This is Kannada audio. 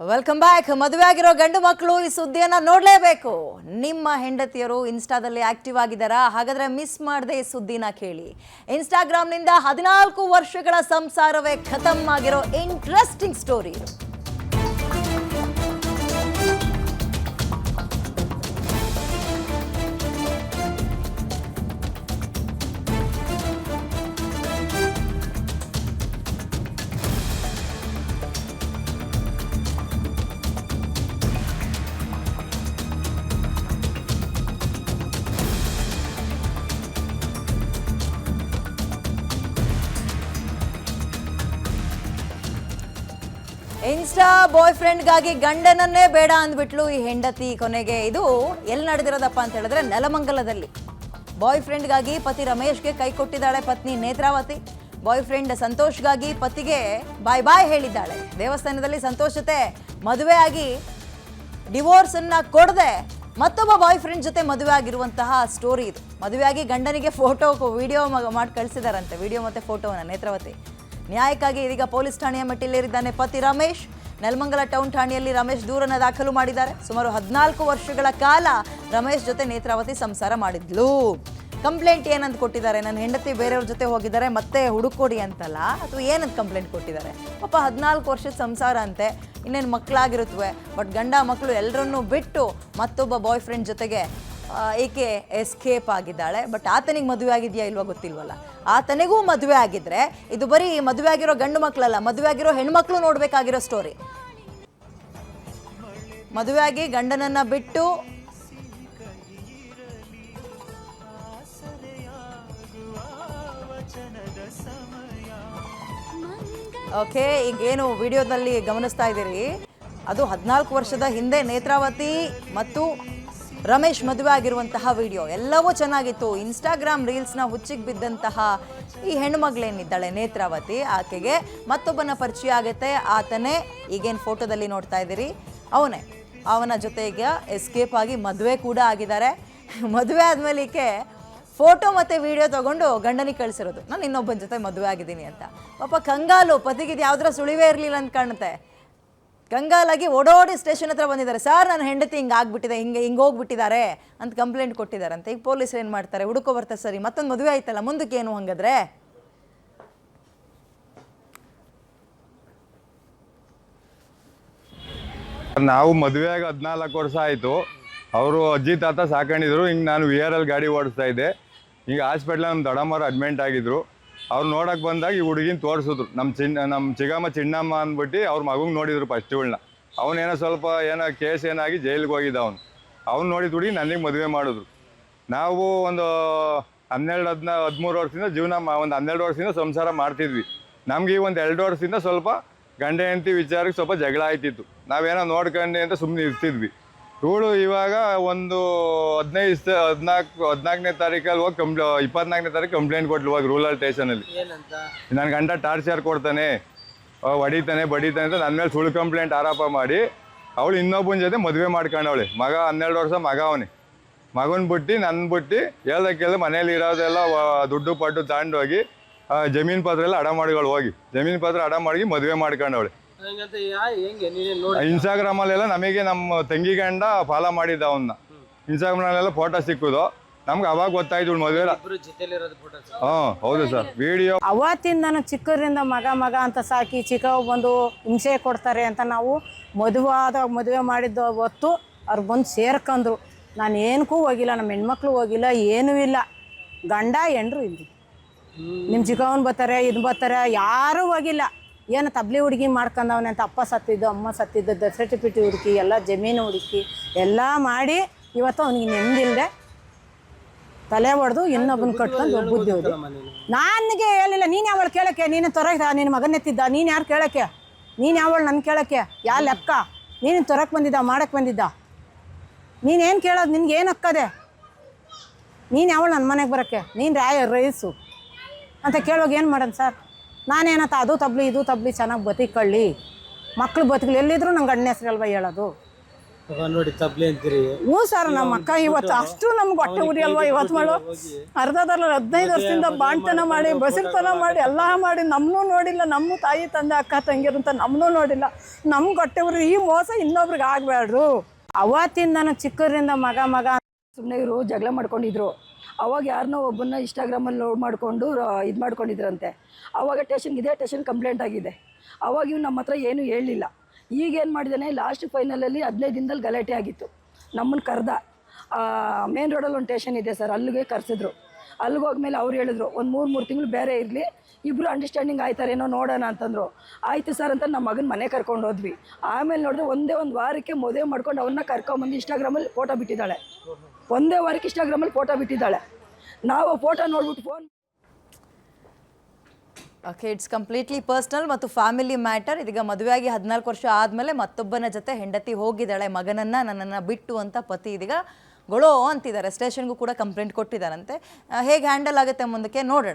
ವೆಲ್ಕಮ್ ಬ್ಯಾಕ್ ಮದುವೆ ಆಗಿರೋ ಗಂಡು ಮಕ್ಕಳು ಈ ಸುದ್ದಿಯನ್ನ ನೋಡಲೇಬೇಕು. ನಿಮ್ಮ ಹೆಂಡತಿಯರು ಇನ್ಸ್ಟಾದಲ್ಲಿ ಆಕ್ಟಿವ್ ಆಗಿದ್ದಾರಾ? ಹಾಗಾದ್ರೆ ಮಿಸ್ ಮಾಡದೆ ಈ ಸುದ್ದಿನ ಕೇಳಿ. ಇನ್ಸ್ಟಾಗ್ರಾಮ್ನಿಂದ ಹದಿನಾಲ್ಕು ವರ್ಷಗಳ ಸಂಸಾರವೇ ಖತಮ್ ಆಗಿರೋ ಇಂಟ್ರೆಸ್ಟಿಂಗ್ ಸ್ಟೋರಿ ಇನ್ಸ್ಟಾ ಬಾಯ್ ಫ್ರೆಂಡ್ಗಾಗಿ ಗಂಡನನ್ನೇ ಬೇಡ ಅಂದ್ಬಿಟ್ಲು ಈ ಹೆಂಡತಿ ಕೊನೆಗೆ. ಇದು ಎಲ್ಲಿ ನಡೆದಿರೋದಪ್ಪ ಅಂತ ಹೇಳಿದ್ರೆ ನೆಲಮಂಗಲದಲ್ಲಿ. ಬಾಯ್ ಫ್ರೆಂಡ್ಗಾಗಿ ಪತಿ ರಮೇಶ್ಗೆ ಕೈ ಕೊಟ್ಟಿದ್ದಾಳೆ ಪತ್ನಿ ನೇತ್ರಾವತಿ. ಬಾಯ್ ಫ್ರೆಂಡ್ ಸಂತೋಷ್ಗಾಗಿ ಪತಿಗೆ ಬಾಯ್ ಬಾಯ್ ಹೇಳಿದ್ದಾಳೆ. ದೇವಸ್ಥಾನದಲ್ಲಿ ಸಂತೋಷ್ ಜೊತೆ ಮದುವೆ ಆಗಿ ಡಿವೋರ್ಸ್ ಅನ್ನ ಕೊಡದೆ ಮತ್ತೊಬ್ಬ ಬಾಯ್ ಫ್ರೆಂಡ್ ಜೊತೆ ಮದುವೆ ಆಗಿರುವಂತಹ ಸ್ಟೋರಿ ಇದು. ಮದುವೆಯಾಗಿ ಗಂಡನಿಗೆ ಫೋಟೋ, ವಿಡಿಯೋ ಮಾಡಿ ಕಳಿಸಿದಾರಂತೆ. ವಿಡಿಯೋ ಮತ್ತೆ ಫೋಟೋವನ್ನು ನೇತ್ರಾವತಿ. ನ್ಯಾಯಕ್ಕಾಗಿ ಇದೀಗ ಪೊಲೀಸ್ ಠಾಣೆಯ ಮೆಟ್ಟಿಲೇರಿದ್ದಾನೆ ಪತಿ ರಮೇಶ್. ನೆಲಮಂಗಲ ಟೌನ್ ಠಾಣೆಯಲ್ಲಿ ರಮೇಶ್ ದೂರನ್ನು ದಾಖಲು ಮಾಡಿದ್ದಾರೆ. ಸುಮಾರು ಹದಿನಾಲ್ಕು ವರ್ಷಗಳ ಕಾಲ ರಮೇಶ್ ಜೊತೆ ನೇತ್ರಾವತಿ ಸಂಸಾರ ಮಾಡಿದ್ಲು. ಕಂಪ್ಲೇಂಟ್ ಏನಂತ ಕೊಟ್ಟಿದ್ದಾರೆ? ನನ್ನ ಹೆಂಡತಿ ಬೇರೆಯವ್ರ ಜೊತೆ ಹೋಗಿದ್ದಾರೆ, ಮತ್ತೆ ಹುಡುಕೊಡಿ ಅಂತಲ್ಲ? ಅಥವಾ ಏನಂತ ಕಂಪ್ಲೇಂಟ್ ಕೊಟ್ಟಿದ್ದಾರೆ? ಪಾಪ ಹದಿನಾಲ್ಕು ವರ್ಷದ ಸಂಸಾರ ಅಂತೆ. ಇನ್ನೇನು ಮಕ್ಕಳಾಗಿರುತ್ತವೆ ಬಟ್ ಗಂಡ ಮಕ್ಕಳು ಎಲ್ಲರನ್ನೂ ಬಿಟ್ಟು ಮತ್ತೊಬ್ಬ ಬಾಯ್ ಫ್ರೆಂಡ್ ಜೊತೆಗೆ ಈಕೆ ಎಸ್ಕೇಪ್ ಆಗಿದ್ದಾಳೆ? ಬಟ್ ಆತನಿಗೆ ಮದುವೆ ಆಗಿದೆಯಾ ಇಲ್ವಾ ಗೊತ್ತಿಲ್ವಲ್ಲ. ಆತನಿಗೂ ಮದುವೆ ಆಗಿದ್ರೆ, ಇದು ಬರೀ ಮದುವೆ ಆಗಿರೋ ಗಂಡು ಮಕ್ಕಳಲ್ಲ, ಮದುವೆ ಆಗಿರೋ ಹೆಣ್ಮಕ್ಳು ನೋಡಬೇಕಾಗಿರೋ ಸ್ಟೋರಿ ಮದುವೆ ಆಗಿ ಗಂಡನನ್ನ ಬಿಟ್ಟು ಓಕೆ ಈಗೇನು ವಿಡಿಯೋದಲ್ಲಿ ಗಮನಿಸ್ತಾ ಇದ್ದೀರಿ? ಅದು ಹದಿನಾಲ್ಕು ವರ್ಷದ ಹಿಂದೆ ನೇತ್ರಾವತಿ ಮತ್ತು ರಮೇಶ್ ಮದುವೆ ಆಗಿರುವಂತಹ ವಿಡಿಯೋ ಎಲ್ಲವೂ ಚೆನ್ನಾಗಿತ್ತು. ಇನ್ಸ್ಟಾಗ್ರಾಮ್ ರೀಲ್ಸ್ನ ಹುಚ್ಚಿಗೆ ಬಿದ್ದಂತಹ ಈ ಹೆಣ್ಮಗಳೇನಿದ್ದಾಳೆ ನೇತ್ರಾವತಿ, ಆಕೆಗೆ ಮತ್ತೊಬ್ಬನ ಪರಿಚಯ ಆಗುತ್ತೆ. ಆತನೇ ಈಗೇನು ಫೋಟೋದಲ್ಲಿ ನೋಡ್ತಾ ಇದ್ದೀರಿ? ಅವನೇ. ಅವನ ಜೊತೆಗೆ ಎಸ್ಕೇಪ್ ಆಗಿ ಮದುವೆ ಕೂಡ ಆಗಿದ್ದಾರೆ. ಮದುವೆ ಆದಮೇಲೆ ಈಕೆ ಫೋಟೋ ಮತ್ತು ವಿಡಿಯೋ ತಗೊಂಡು ಗಂಡನಿಗೆ ಕಳಿಸಿರೋದು. ನಾನು ಇನ್ನೊಬ್ಬನ ಜೊತೆ ಮದುವೆ ಆಗಿದ್ದೀನಿ ಅಂತ. ಪಾಪ ಕಂಗಾಲು ಪತಿಗಿದು ಯಾವುದ್ರ ಸುಳಿವೇ ಇರಲಿಲ್ಲ ಅಂತ ಕಾಣುತ್ತೆ. ಕಂಗಾಲಾಗಿ ಓಡೋಡಿ ಸ್ಟೇಷನ್ ಹತ್ರ ಬಂದಿದ್ದಾರೆ. ಸರ್, ನನ್ನ ಹೆಂಡತಿ ಹಿಂಗೆ ಆಗ್ಬಿಟ್ಟಿದೆ, ಹಿಂಗೆ ಹಿಂಗೆ ಹೋಗ್ಬಿಟ್ಟಿದ್ದಾರೆ ಅಂತ ಕಂಪ್ಲೇಂಟ್ ಕೊಟ್ಟಿದ್ದಾರಂತೆ. ಈಗ ಪೊಲೀಸರು ಏನು ಮಾಡ್ತಾರೆ? ಹುಡುಕೋ ಬರ್ತಾರೆ ಸರಿ, ಮತ್ತೊಂದು ಮದುವೆ ಆಯ್ತಲ್ಲ, ಮುಂದಕ್ಕೆ ಏನು ಹಂಗಾದ್ರೆ? ನಾವು ಮದುವೆ ಆಗಿ ಹದಿನಾಲ್ಕು ವರ್ಷ ಆಯಿತು. ಅವರು ಅಜ್ಜಿ, ತಾತ ಸಾಕೊಂಡಿದ್ರು. ಹಿಂಗೆ ನಾನು ವಿ ಆರ್ ಎಲ್ ಗಾಡಿ ಓಡಿಸ್ತಾ ಇದ್ದೆ. ಈಗ ಹಾಸ್ಪಿಟ್ಲ ನಮ್ಮ ದೊಡ್ಡಮ್ಮರು ಅಡ್ಮಿಂಟ್ ಆಗಿದ್ರು. ಅವ್ರು ನೋಡಕ್ಕೆ ಬಂದಾಗ ಈ ಹುಡುಗಿನ ತೋರಿಸಿದ್ರು. ನಮ್ಮ ಚಿನ್ನ ನಮ್ಮ ಚಿಗಮ್ಮ ಚಿನ್ನಮ್ಮ ಅಂದ್ಬಿಟ್ಟು ಅವ್ರ ಮಗುಗೆ ನೋಡಿದ್ರು ಫಸ್ಟ್ ಇವಳನ್ನ. ಅವನೇನೋ ಸ್ವಲ್ಪ ಏನೋ ಕೇಸ್ ಏನಾಗಿ ಜೈಲಿಗೆ ಹೋಗಿದ್ದ ಅವನು. ಅವ್ನು ನೋಡಿದ ಹುಡುಗಿ ನನಗೆ ಮದುವೆ ಮಾಡಿದ್ರು. ನಾವು ಒಂದು ಹನ್ನೆರಡು ಹದಿನ, ಹದಿಮೂರು ವರ್ಷದಿಂದ ಜೀವನ ಒಂದು ಹನ್ನೆರಡು ವರ್ಷದಿಂದ ಸಂಸಾರ ಮಾಡ್ತಿದ್ವಿ. ನಮ್ಗೆ ಈ ಒಂದು ಎರಡು ವರ್ಷದಿಂದ ಸ್ವಲ್ಪ ಗಂಡ ಹೆಂಡತಿ ವಿಚಾರಕ್ಕೆ ಸ್ವಲ್ಪ ಜಗಳ ಆಯ್ತಿತ್ತು. ನಾವೇನೋ ನೋಡ್ಕೊಂಡೆ ಅಂತ ಸುಮ್ಮನೆ ಇರ್ತಿದ್ವಿ. ಇವಳು ಇವಾಗ ಒಂದು ಹದಿನೈದು ಹದಿನಾಲ್ಕು ಹದಿನಾಲ್ಕನೇ ತಾರೀಕಲ್ಲಿ ಹೋಗಿ ಕಂಪ್ಲ ಇಪ್ಪತ್ನಾಲ್ಕನೇ ತಾರೀಕು ಕಂಪ್ಲೇಂಟ್ ಕೊಟ್ಲು ಇವಾಗ ರೂರಲ್ ಸ್ಟೇಷನಲ್ಲಿ. ನನ್ನ ಗಂಡ ಟಾರ್ಚರ್ ಕೊಡ್ತಾನೆ ಹೊಡಿತಾನೆ ಬಡಿತಾನೆ ಅಂತ ನನ್ನ ಮೇಲೆ ಸುಳ್ಳು ಕಂಪ್ಲೇಂಟ್ ಆರೋಪ ಮಾಡಿ ಅವಳು ಇನ್ನೊಬ್ಬನ ಜೊತೆ ಮದುವೆ ಮಾಡ್ಕೊಂಡವಳೆ. ಮಗ ಹನ್ನೆರಡು ವರ್ಷ ಮಗ ಅವನೇ. ಮಗನ ಬಿಟ್ಟು ನನ್ನ ಬಿಟ್ಟು ಹೇಳ್ದಕ್ಕೆಲ್ಲ ಮನೇಲಿ ಇರೋದೆಲ್ಲ ದುಡ್ಡು ಪಟ್ಟು ತಗೊಂಡೋಗಿ ಜಮೀನು ಪತ್ರ ಎಲ್ಲ ಅಡ ಮಾಡಿಗಳು ಹೋಗಿ. ಜಮೀನು ಪತ್ರ ಅಡ ಮಾಡಿ ಮದುವೆ ಮಾಡ್ಕೊಂಡವಳೆ. ನೋಡಿ. ಇನ್ಸ್ಟಾಗ್ರಾಮಲ್ಲೆಲ್ಲ ನಮಗೆ ನಮ್ಮ ತಂಗಿ ಗಂಡ ಫಾಲೋ ಮಾಡಿದ್ದ ಅವನ್ನ ಇನ್ಸ್ಟಾಗ್ರಾಮಲ್ಲೆಲ್ಲ ಫೋಟೋ ಸಿಕ್ಕುದು. ನಮ್ಗೆ ಅವಾಗ ಗೊತ್ತಾಯ್ತು ಮದುವೆ ಹಾ ಹೌದು ಸರ್ ವಿಡಿಯೋ ಅವತ್ತಿಂದ ನಾನು ಚಿಕ್ಕದ್ರಿಂದ ಮಗ ಮಗ ಅಂತ ಸಾಕಿ ಚಿಕ್ಕವ್ ಬಂದು ಹಿಂಸೆ ಕೊಡ್ತಾರೆ ಅಂತ ನಾವು ಮದುವೆ ಆದಾಗ ಮದುವೆ ಮಾಡಿದ್ದ ಹೊತ್ತು ಅವ್ರು ಬಂದು ಸೇರ್ಕಂದ್ರು. ನಾನು ಏನಕ್ಕೂ ಹೋಗಿಲ್ಲ ನಮ್ಮ ಹೆಣ್ಮಕ್ಳು ಹೋಗಿಲ್ಲ ಏನೂ ಇಲ್ಲ. ಗಂಡ ಹೆಂಡ್ರು ಇಲ್ಲಿ ನಿಮ್ಮ ಚಿಕ್ಕವನ್ ಬರ್ತಾರೆ ಇದು ಬರ್ತಾರೆ ಯಾರೂ ಹೋಗಿಲ್ಲ. ಏನು ತಬ್ಲಿ ಹುಡುಗಿ ಮಾಡ್ಕೊಂಡವನೆ ಅಂತ ಅಪ್ಪ ಸತ್ತಿದ್ದು ಅಮ್ಮ ಸತ್ತಿದ್ದು ಸರ್ಟಿಫಿಕೇಟ್ ಹುಡುಕಿ ಎಲ್ಲ ಜಮೀನು ಹುಡುಕಿ ಎಲ್ಲ ಮಾಡಿ ಇವತ್ತು ಅವ್ನಿಗೆ ನೆಮ್ಮದಿಲ್ಲದೆ ತಲೆ ಹೊಡೆದು ಇನ್ನೊಬ್ಬನ ಕಟ್ಕೊಂಡು ಬುದ್ಧಿ ಹೋದ ನನಗೆ ಹೇಳಿಲ್ಲ ನೀನು ಯಾವಳು ಕೇಳಕ್ಕೆ? ನೀನು ತೊರಕ ನಿನ್ನ ಮಗನೆತ್ತಿದ್ದ ನೀನು ಯಾರು ಕೇಳಕ್ಕೆ? ನೀನು ಯಾವಳು ನನ್ನ ಕೇಳಕ್ಕೆ? ಯಾ ಲೆಕ್ಕ? ನೀನು ತೊರಕ್ಕೆ ಬಂದಿದ್ದ ಮಾಡಕ್ಕೆ ಬಂದಿದ್ದ? ನೀನೇನು ಕೇಳೋದು? ನಿನ್ಗೆ ಏನು ಹಕ್ಕದೆ ನೀನು ಯಾವಳು ನನ್ನ ಮನೆಗೆ ಬರೋಕ್ಕೆ? ನೀನು ರಾಯ ರೈಸು. ಅಂತ ಕೇಳುವಾಗ ಏನು ಮಾಡೋಣ ಸರ್? ನಾನೇನತ್ತ ಅದು ತಬ್ಲಿ ಇದು ತಬ್ಲಿ ಚೆನ್ನಾಗಿ ಬದುಕೊಳ್ಳಿ. ಮಕ್ಳು ಬದುಕಲಿ ಎಲ್ಲಿದ್ರು ನಂಗೆ ಹೆಸರು ಹೆಸ್ರಲ್ವ ಹೇಳೋದು. ನೋಡಿ ತಬ್ಲಿ ಅಂತೀರಿ. ಹ್ಞೂ ಸರ್ ನಮ್ಮ ಅಕ್ಕ ಇವತ್ತು ಅಷ್ಟು ನಮ್ಗೆ ಹೊಟ್ಟೆ ಉರಿ ಅಲ್ವಾ ಇವತ್ತು ಮಾಡು. ಅರ್ಧದಲ್ಲ ಹದಿನೈದು ವರ್ಷದಿಂದ ಬಾಣ್ತನ ಮಾಡಿ ಬಸಿರ್ತನ ಮಾಡಿ ಎಲ್ಲ ಮಾಡಿ ನಮ್ಮನ್ನೂ ನೋಡಿಲ್ಲ ನಮ್ಮ ತಾಯಿ ತಂದೆ ಅಕ್ಕ ತಂಗಿರು ಅಂತ ನಮ್ಮನ್ನೂ ನೋಡಿಲ್ಲ. ನಮ್ಗೆ ಹೊಟ್ಟೆ ಉರಿ ಈ ಮೋಸ ಇನ್ನೊಬ್ರಿಗೆ ಆಗಬೇಡ್ರು ಅವತ್ತಿಂದ ನಾನು ಚಿಕ್ಕರಿಂದ ಮಗ ಮಗ ಸುಮ್ಮನೆ ಇವರು ಜಗಳ ಮಾಡ್ಕೊಂಡಿದ್ರು. ಅವಾಗ ಯಾರನ್ನೋ ಒಬ್ಬನ್ನ ಇನ್ಸ್ಟಾಗ್ರಾಮಲ್ಲಿ ಲೋಡ್ ಮಾಡಿಕೊಂಡು ಇದು ಮಾಡ್ಕೊಂಡಿದ್ರಂತೆ. ಅವಾಗ ಟೇಷನ್ಗೆ ಇದೇ ಟೇಷನ್ ಕಂಪ್ಲೇಂಟ್ ಆಗಿದೆ. ಅವಾಗ ಇವ್ನು ನಮ್ಮ ಹತ್ರ ಏನೂ ಹೇಳಲಿಲ್ಲ. ಈಗ ಏನು ಮಾಡಿದ್ದಾನೆ ಲಾಸ್ಟ್ ಫೈನಲಲ್ಲಿ ಹದಿನೈದು ದಿನದಲ್ಲಿ ಗಲಾಟೆ ಆಗಿತ್ತು. ನಮ್ಮನ್ನು ಕರೆದ. ಮೇನ್ ರೋಡಲ್ಲಿ ಒಂದು ಟೇಷನ್ ಇದೆ ಸರ್, ಅಲ್ಲಿಗೆ ಕರೆಸಿದ್ರು. ಅಲ್ಲಿಗೆ ಹೋದ್ಮೇಲೆ ಅವ್ರು ಹೇಳಿದ್ರು, ಒಂದು ಮೂರು ಮೂರು ತಿಂಗಳು ಬೇರೆ ಇರಲಿ ಇಬ್ಬರು ಅಂಡರ್ಸ್ಟ್ಯಾಂಡಿಂಗ್ ಆಯ್ತಾರೇನೋ ನೋಡೋಣ ಅಂತಂದರು. ಆಯಿತು ಸರ್ ಅಂತ ನಮ್ಮ ಮಗನ ಮನೆ ಕರ್ಕೊಂಡು ಹೋದ್ವಿ. ಆಮೇಲೆ ನೋಡಿದ್ರೆ ಒಂದೇ ಒಂದು ವಾರಕ್ಕೆ ಮದುವೆ ಮಾಡ್ಕೊಂಡು ಅವನ್ನ ಕರ್ಕೊಂಬಂದು ಇನ್ಸ್ಟಾಗ್ರಾಮಲ್ಲಿ ಫೋಟೋ ಬಿಟ್ಟಿದ್ದಾಳೆ. ಒಂದೇ ವಾರಕ್ಕೆ ಇನ್ಸ್ಟಾಗ್ರಾಮಲ್ಲಿ ಫೋಟೋ ಬಿಟ್ಟಿದ್ದಾಳೆ. ನಾವು ಫೋಟೋ ನೋಡ್ಬಿಟ್ಟು phone okay it's completely personal ಮತ್ತು ಫ್ಯಾಮಿಲಿ ಮ್ಯಾಟರ್ ಇದೀಗ ಮದುವೆಯಾಗಿ ಹದಿನಾಲ್ಕು ವರ್ಷ ಆದಮೇಲೆ ಮತ್ತೊಬ್ಬನ ಜೊತೆ ಹೆಂಡತಿ ಹೋಗಿದ್ದಾಳೆ ಮಗನನ್ನು, ನನ್ನನ್ನು ಬಿಟ್ಟು ಅಂತ ಪತಿ ಇದೀಗ ಗೊಳೋ ಅಂತಿದ್ದಾರೆ. ಸ್ಟೇಷನ್ಗೂ ಕೂಡ ಕಂಪ್ಲೇಂಟ್ ಕೊಟ್ಟಿದ್ದಾರಂತೆ. ಹೇಗೆ ಹ್ಯಾಂಡಲ್ ಆಗುತ್ತೆ ಮುಂದಕ್ಕೆ ನೋಡೋಣ.